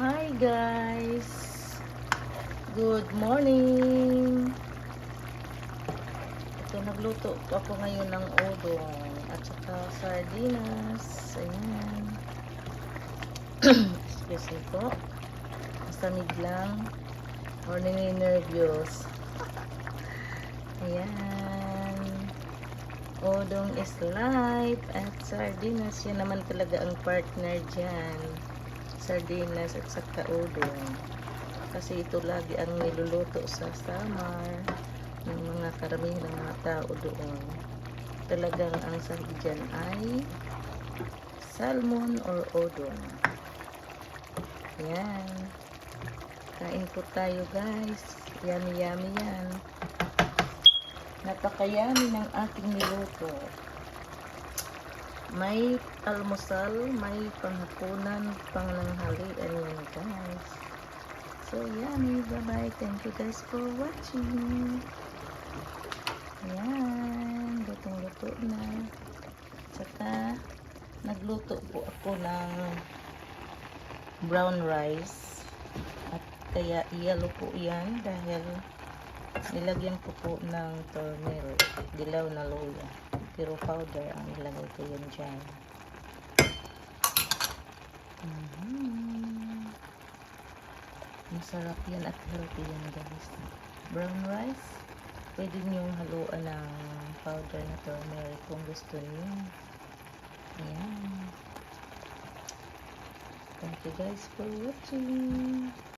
Hi guys! Good morning! Ito, nagluto ako ngayon ng udong at saka sardinas. Ayan. Excuse me po. Masamig lang. Or nininervyos. Ayan. Udong is life at sardinas. Yan naman talaga ang partner dyan sardinas at saka udong. Kasi ito lagi ang niluluto sa summer ng mga karamihan ng mga tao doon. Talagang ang sabi dyan ay salmon or udong. Yan. Kain po tayo guys. Yummy yummy yan. Napakayami ng aking niluto. May almusal, may panghapunan, pangnanghalian yan guys. So yummy, bye bye. Thank you guys for watching. Yan, lutong-luto na. Tsaka, nagluto po ako ng brown rice. At kaya yellow po yan dahil nilagyan ko po ng turmeric, dilaw na luya. Pero powder ang nilagay ko yun dyan. Mhm. Masarap yan at healthy yan guys. Brown rice, pwede niyong haluan ng powder na turmeric kung gusto niyo. Ayan. Thank you guys for watching.